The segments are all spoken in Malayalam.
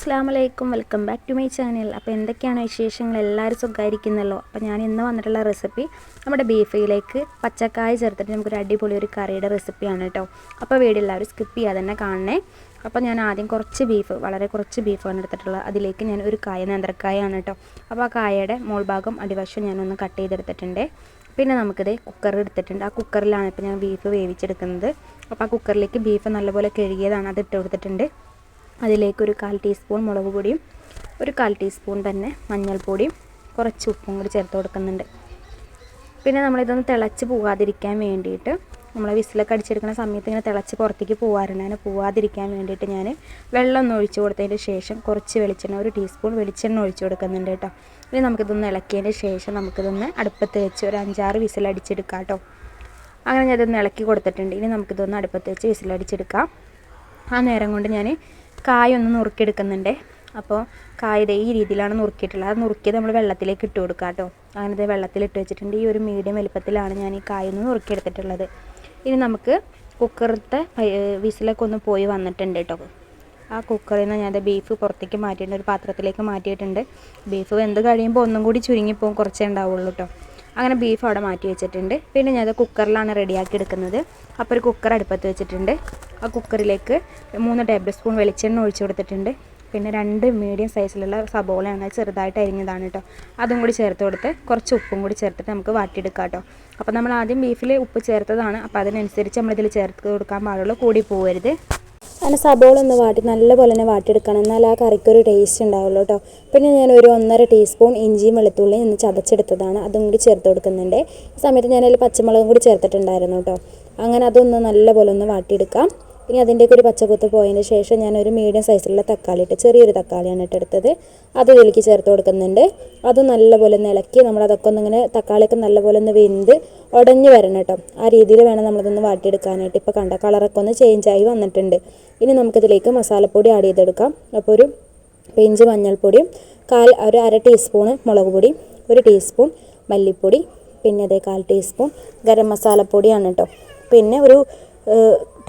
അസ്സാം വലൈക്കും welcome back to my channel. അപ്പോൾ എന്തൊക്കെയാണ് വിശേഷങ്ങൾ? എല്ലാവരും സുഖമായിരിക്കുന്നല്ലോ? അപ്പോൾ ഞാൻ ഇന്ന് വന്നിട്ടുള്ള റെസിപ്പി നമ്മുടെ ബീഫിലേക്ക് പച്ചക്കായ ചേർത്തിട്ട് നമുക്കൊരു അടിപൊളി ഒരു കറിയുടെ റെസിപ്പിയാണ് കേട്ടോ. അപ്പോൾ വീഡിയോ എല്ലാവരും സ്കിപ്പ് ചെയ്യാതെ തന്നെ കാണണേ. അപ്പോൾ ഞാൻ ആദ്യം കുറച്ച് ബീഫ് വളരെ കുറച്ച് ബീഫാണ് എടുത്തിട്ടുള്ളത്. അതിലേക്ക് ഞാൻ ഒരു കായ നേന്ത്രക്കായാണ് കേട്ടോ. അപ്പോൾ ആ കായയുടെ മോൾ ഭാഗം അടിവശം ഞാനൊന്ന് കട്ട് ചെയ്തെടുത്തിട്ടുണ്ട്. പിന്നെ നമുക്കിത് കുക്കർ എടുത്തിട്ടുണ്ട്. ആ കുക്കറിലാണ് ഇപ്പോൾ ഞാൻ ബീഫ് വേവിച്ചെടുക്കുന്നത്. അപ്പോൾ ആ കുക്കറിലേക്ക് ബീഫ് നല്ലപോലെ കഴുകിയതാണ്. അത് ഇട്ട് കൊടുത്തിട്ടുണ്ട്. അതിലേക്ക് ഒരു കാൽ ടീസ്പൂൺ മുളക് പൊടിയും ഒരു കാൽ ടീസ്പൂൺ തന്നെ മഞ്ഞൾപ്പൊടിയും കുറച്ച് ഉപ്പും കൂടി ചേർത്ത് കൊടുക്കുന്നുണ്ട്. പിന്നെ നമ്മളിതൊന്ന് തിളച്ച് പോകാതിരിക്കാൻ വേണ്ടിയിട്ട് നമ്മൾ വിസിലൊക്കെ അടിച്ചെടുക്കുന്ന സമയത്ത് ഇങ്ങനെ തിളച്ച് പുറത്തേക്ക് പോകാറുണ്ട് അങ്ങനെ പോവാതിരിക്കാൻ വേണ്ടിയിട്ട് ഞാൻ വെള്ളം ഒന്ന് ഒഴിച്ച് കൊടുത്തതിന് ശേഷം കുറച്ച് വെളിച്ചെണ്ണ ഒരു ടീസ്പൂൺ വെളിച്ചെണ്ണ ഒഴിച്ച് കൊടുക്കുന്നുണ്ട് കേട്ടോ. ഇനി നമുക്കിതൊന്ന് ഇളക്കിയതിന് ശേഷം നമുക്കിതൊന്ന് അടുപ്പത്ത് വെച്ച് ഒരു അഞ്ചാറ് വിസിലടിച്ചെടുക്കാം കേട്ടോ. അങ്ങനെ ഞാൻ ഇതൊന്ന് ഇളക്കി കൊടുത്തിട്ടുണ്ട്. ഇനി നമുക്കിതൊന്ന് അടുപ്പത്ത് വെച്ച് വിസിലടിച്ചെടുക്കാം. ആ നേരം കൊണ്ട് ഞാൻ കായ ഒന്ന് നുറുക്കിയെടുക്കുന്നുണ്ട്. അപ്പോൾ കായ ഈ രീതിയിലാണ് നുറുക്കിയിട്ടുള്ളത്. അത് നുറുക്കിയത് നമ്മൾ വെള്ളത്തിലേക്ക് ഇട്ട് കൊടുക്കുക കേട്ടോ. അങ്ങനെ വെള്ളത്തിലിട്ട് വെച്ചിട്ടുണ്ട്. ഈ ഒരു മീഡിയം വലുപ്പത്തിലാണ് ഞാൻ ഈ കായ ഒന്ന് നുറുക്കിയെടുത്തിട്ടുള്ളത്. ഇനി നമുക്ക് കുക്കറത്തെ വിസിലൊക്കെ ഒന്ന് പോയി വന്നിട്ടുണ്ട് കേട്ടോ. ആ കുക്കറിൽ നിന്ന് ഞാൻ ബീഫ് പുറത്തേക്ക് മാറ്റിയിട്ടുണ്ട്. ഒരു പാത്രത്തിലേക്ക് മാറ്റിയിട്ടുണ്ട്. ബീഫ് വെന്ത് കഴിയുമ്പോൾ ഒന്നും കൂടി ചുരുങ്ങിപ്പോകും കുറച്ചേ ഉണ്ടാവുള്ളൂ കേട്ടോ. അങ്ങനെ ബീഫ് അവിടെ മാറ്റി വെച്ചിട്ടുണ്ട്. പിന്നെ ഞാനത് കുക്കറിലാണ് റെഡിയാക്കി എടുക്കുന്നത്. അപ്പോൾ ഒരു കുക്കർ അടുപ്പത്ത് വെച്ചിട്ടുണ്ട്. ആ കുക്കറിലേക്ക് മൂന്ന് ടേബിൾ സ്പൂൺ വെളിച്ചെണ്ണ ഒഴിച്ചു കൊടുത്തിട്ടുണ്ട്. പിന്നെ രണ്ട് മീഡിയം സൈസിലുള്ള സബോളയാണ് ചെറുതായിട്ട് അരിഞ്ഞതാണ് കേട്ടോ അതും കൂടി ചേർത്ത് കൊടുത്ത് കുറച്ച് ഉപ്പും കൂടി ചേർത്തിട്ട് നമുക്ക് വാട്ടിയെടുക്കാം കേട്ടോ അപ്പോൾ നമ്മൾ ആദ്യം ബീഫിൽ ഉപ്പ് ചേർത്തതാണ്. അപ്പോൾ അതിനനുസരിച്ച് നമ്മളിതിൽ ചേർത്ത് കൊടുക്കാൻ പാടുള്ളൂ. കൂടി പോകരുത് അങ്ങനെ സബോള ഒന്ന് വാട്ടി നല്ലപോലെ തന്നെ വാട്ടിയെടുക്കണം. എന്നാൽ ആ കറിക്കൊരു ടേസ്റ്റ് ഉണ്ടാവുള്ളൂ കേട്ടോ പിന്നെ ഞാൻ ഒരു ഒന്നര ടീസ്പൂൺ ഇഞ്ചിയും വെളുത്തുള്ളിയും ഒന്ന് ചതച്ചെടുത്തതാണ്. അതും കൂടി ചേർത്ത് കൊടുക്കുന്നുണ്ട്. ഈ സമയത്ത് ഞാനതിൽ പച്ചമുളകും കൂടി ചേർത്തിട്ടുണ്ടായിരുന്നു കേട്ടോ അങ്ങനെ അതൊന്ന് നല്ലപോലെ ഒന്ന് വാട്ടിയെടുക്കാം. ഇനി അതിന്റെയൊക്കെ ഒരു പച്ചക്കുത്ത് പോയതിന് ശേഷം ഞാനൊരു മീഡിയം സൈസിലുള്ള തക്കാളി ഇട്ട് ചെറിയൊരു തക്കാളിയാണ് ഇട്ടെടുത്തത് അത് ഇതിലേക്ക് ചേർത്ത് കൊടുക്കുന്നുണ്ട്. അത് നല്ലപോലെ ഒന്ന് ഇളക്കി നമ്മളതൊക്കെ ഒന്നിങ്ങനെ തക്കാളിയൊക്കെ നല്ലപോലെ ഒന്ന് വെന്ത് ഉടഞ്ഞു വരണം കേട്ടോ. ആ രീതിയിൽ വേണം നമ്മളതൊന്ന് വാട്ടിയെടുക്കാനായിട്ട്. ഇപ്പോൾ കണ്ട കളറൊക്കെ ഒന്ന് ചേഞ്ചായി വന്നിട്ടുണ്ട്. ഇനി നമുക്കിതിലേക്ക് മസാലപ്പൊടി ആഡ് ചെയ്തെടുക്കാം. അപ്പോൾ ഒരു പെഞ്ച് മഞ്ഞൾപ്പൊടിയും കാൽ ഒരു അര ടീസ്പൂണ് മുളക് പൊടി ഒരു ടീസ്പൂൺ മല്ലിപ്പൊടി പിന്നെ അതേ കാൽ ടീസ്പൂൺ ഗരം മസാലപ്പൊടിയാണ് കേട്ടോ. പിന്നെ ഒരു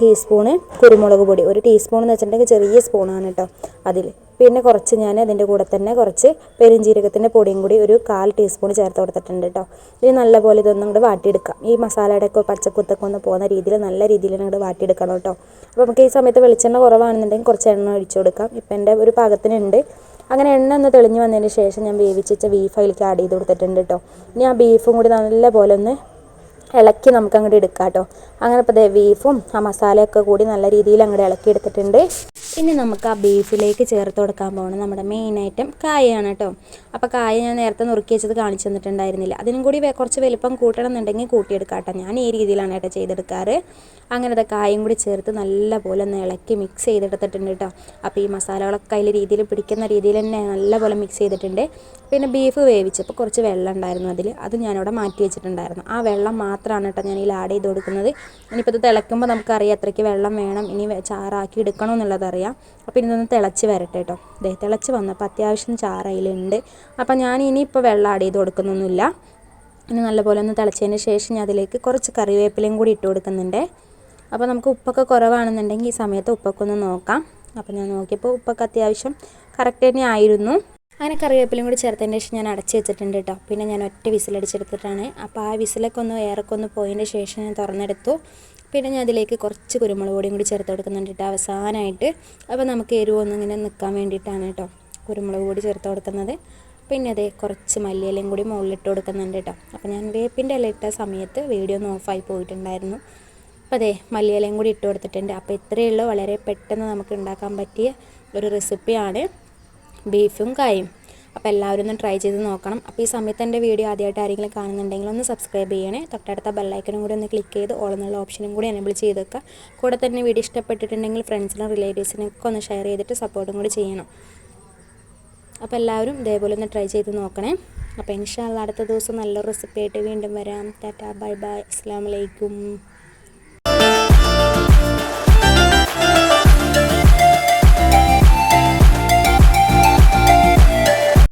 ടീസ്പൂണ് കുരുമുളക് പൊടി. ഒരു ടീസ്പൂൺ എന്ന് വെച്ചിട്ടുണ്ടെങ്കിൽ ചെറിയ സ്പൂണാണ് കേട്ടോ അതിൽ. പിന്നെ കുറച്ച് ഞാൻ അതിന്റെ കൂടെ തന്നെ കുറച്ച് പെരുംജീരകത്തിന്റെ പൊടിയും കൂടി ഒരു കാൽ ടീസ്പൂൺ ചേർത്ത് കൊടുത്തിട്ടുണ്ട് കേട്ടോ. ഇത് നല്ലപോലെ ഇതൊന്നും കൂടെ വാട്ടിയെടുക്കാം. ഈ മസാലയുടെ ഒക്കെ പച്ചക്കുത്തൊക്കെ ഒന്ന് പോകുന്ന രീതിയിൽ നല്ല രീതിയിൽ അങ്ങോട്ട് വാട്ടിയെടുക്കണം കേട്ടോ. അപ്പോൾ നമുക്ക് ഈ സമയത്ത് വെളിച്ചെണ്ണ കുറവാണെന്നുണ്ടെങ്കിൽ കുറച്ച് എണ്ണ ഒഴിച്ചു കൊടുക്കാം. ഇപ്പം എന്റെ ഒരു പാകത്തിനുണ്ട്. അങ്ങനെ എണ്ണ ഒന്ന് തെളിഞ്ഞ് വന്നതിന് ശേഷം ഞാൻ വേവിച്ച ബീഫ് അതിലേക്ക് ആഡ് ചെയ്ത് കൊടുത്തിട്ടുണ്ട് കേട്ടോ. ഇനി ആ ബീഫും കൂടി നല്ലപോലെ ഒന്ന് ഇളക്കി നമുക്ക് അങ്ങോട്ട് എടുക്കാം കേട്ടോ അങ്ങനെ ഇപ്പോൾ ബീഫും ആ മസാലയൊക്കെ കൂടി നല്ല രീതിയിൽ അങ്ങോട്ട് ഇളക്കി എടുത്തിട്ടുണ്ട് ഇനി നമുക്ക് ആ ബീഫിലേക്ക് ചേർത്ത് കൊടുക്കാൻ പോകണം നമ്മുടെ മെയിൻ ഐറ്റം കായയാണ് കേട്ടോ അപ്പോൾ കായ ഞാൻ നേരത്തെ നുറുക്കി വെച്ചത് കാണിച്ചു തന്നിട്ടുണ്ടായിരുന്നില്ല. അതിനും കൂടി കുറച്ച് വലിപ്പം കൂട്ടണം എന്നുണ്ടെങ്കിൽ കൂട്ടിയെടുക്കാം കേട്ടോ ഞാൻ ഈ രീതിയിലാണ് കേട്ടോ ചെയ്തെടുക്കാറ്. അങ്ങനത്തെ കായയും കൂടി ചേർത്ത് നല്ലപോലെ ഒന്ന് ഇളക്കി മിക്സ് ചെയ്തെടുത്തിട്ടുണ്ട് കേട്ടോ അപ്പോൾ ഈ മസാലകളൊക്കെ അതിൽ രീതിയിൽ പിടിക്കുന്ന രീതിയിൽ തന്നെ നല്ലപോലെ മിക്സ് ചെയ്തിട്ടുണ്ട്. പിന്നെ ബീഫ് വേവിച്ചപ്പോൾ കുറച്ച് വെള്ളം ഉണ്ടായിരുന്നു അതിൽ അത് ഞാനിവിടെ മാറ്റി വെച്ചിട്ടുണ്ടായിരുന്നു. ആ വെള്ളം മാത്രമാണ് കേട്ടോ ഞാൻ ഇതിൽ ആഡ് ചെയ്ത് കൊടുക്കുന്നത്. ഇനിയിപ്പോൾ ഇത് തിളയ്ക്കുമ്പോൾ നമുക്കറിയാം അത്രയ്ക്ക് വെള്ളം വേണം. ഇനി ചാറാക്കി എടുക്കണം എന്നുള്ളതറിയാം അപ്പോൾ ഇതൊന്ന് തിളച്ച് വരട്ടെ കേട്ടോ ദേ തിളച്ച് വന്നപ്പോൾ അത്യാവശ്യം ചാറ് അതിലുണ്ട് അപ്പോൾ ഞാൻ ഇനിയിപ്പോൾ വെള്ളം ആഡ് ചെയ്ത് കൊടുക്കുന്നൊന്നുമില്ല. ഇനി നല്ലപോലെ ഒന്ന് തിളച്ചതിന് ശേഷം ഞാൻ അതിലേക്ക് കുറച്ച് കറിവേപ്പിലയും കൂടി ഇട്ട് കൊടുക്കുന്നുണ്ട്. അപ്പോൾ നമുക്ക് ഉപ്പൊക്കെ കുറവാണെന്നുണ്ടെങ്കിൽ ഈ സമയത്ത് ഉപ്പൊക്കെ ഒന്ന് നോക്കാം. അപ്പോൾ ഞാൻ നോക്കിയപ്പോൾ ഉപ്പൊക്കെ അത്യാവശ്യം കറക്റ്റ് തന്നെ ആയിരുന്നു. അങ്ങനെ കറിവേപ്പിലയും കൂടി ചേർത്തതിന് ശേഷം ഞാൻ അടച്ച് വെച്ചിട്ടുണ്ട് കേട്ടോ പിന്നെ ഞാൻ ഒറ്റ വിസിലടിച്ചെടുത്തിട്ടാണ്. അപ്പോൾ ആ വിസിലൊക്കെ ഒന്ന് ഏറൊക്കെ ഒന്ന് പോയതിന്റെ ശേഷം ഞാൻ തുറന്നെടുത്തു. പിന്നെ ഞാൻ അതിലേക്ക് കുറച്ച് കുരുമുളക് പൊടിയും കൂടി ചേർത്ത് കൊടുക്കുന്നുണ്ട് കേട്ടോ അവസാനമായിട്ട് അപ്പോൾ നമുക്ക് എരിവ് ഇങ്ങനെ നിൽക്കാൻ വേണ്ടിയിട്ടാണ് കേട്ടോ കുരുമുളക് പൊടി ചേർത്ത് കൊടുക്കുന്നത്. പിന്നെ അതേ കുറച്ച് മല്ലിയിലയും കൂടി മുകളിലിട്ട് കൊടുക്കുന്നുണ്ട് കേട്ടോ അപ്പോൾ ഞാൻ വേപ്പിന്റെ ഇല ഇട്ട സമയത്ത് വീഡിയോ ഒന്ന് ഓഫായി പോയിട്ടുണ്ടായിരുന്നു. അപ്പോൾ അതേ മല്ലിയിലയും കൂടി ഇട്ട് കൊടുത്തിട്ടുണ്ട്. അപ്പോൾ ഇത്രയേ ഉള്ളൂ. വളരെ പെട്ടെന്ന് നമുക്ക് ഉണ്ടാക്കാൻ പറ്റിയ ഒരു റെസിപ്പിയാണ്. ബീഫും കായും അപ്പോൾ എല്ലാവരും ഒന്ന് ട്രൈ ചെയ്ത് നോക്കണം. അപ്പോൾ ഈ സമയത്ത് എന്റെ വീഡിയോ ആദ്യമായിട്ട് ആരെങ്കിലും കാണുന്നുണ്ടെങ്കിൽ ഒന്ന് സബ്സ്ക്രൈബ് ചെയ്യണേ. തൊട്ടടുത്ത ബെല്ലൈക്കനും കൂടി ഒന്ന് ക്ലിക്ക് ചെയ്ത് ഓൾ എന്നുള്ള ഓപ്ഷനും കൂടി എനേബിൾ വെക്കുക. കൂടെ തന്നെ വീഡിയോ ഇഷ്ടപ്പെട്ടിട്ടുണ്ടെങ്കിൽ ഫ്രണ്ട്സിനും റിലേറ്റീവ്സിനൊക്കെ ഒന്ന് ഷെയർ ചെയ്തിട്ട് സപ്പോർട്ടും കൂടി ചെയ്യണം. അപ്പോൾ എല്ലാവരും ഇതേപോലെ ഒന്ന് ട്രൈ ചെയ്ത് നോക്കണേ. അപ്പോൾ ഇൻഷാല്ല അടുത്ത ദിവസം നല്ലൊരു റെസിപ്പി ആയിട്ട് വീണ്ടും വരാം. ടാറ്റാ ബൈ ബൈ അസ്സാം വലൈക്കും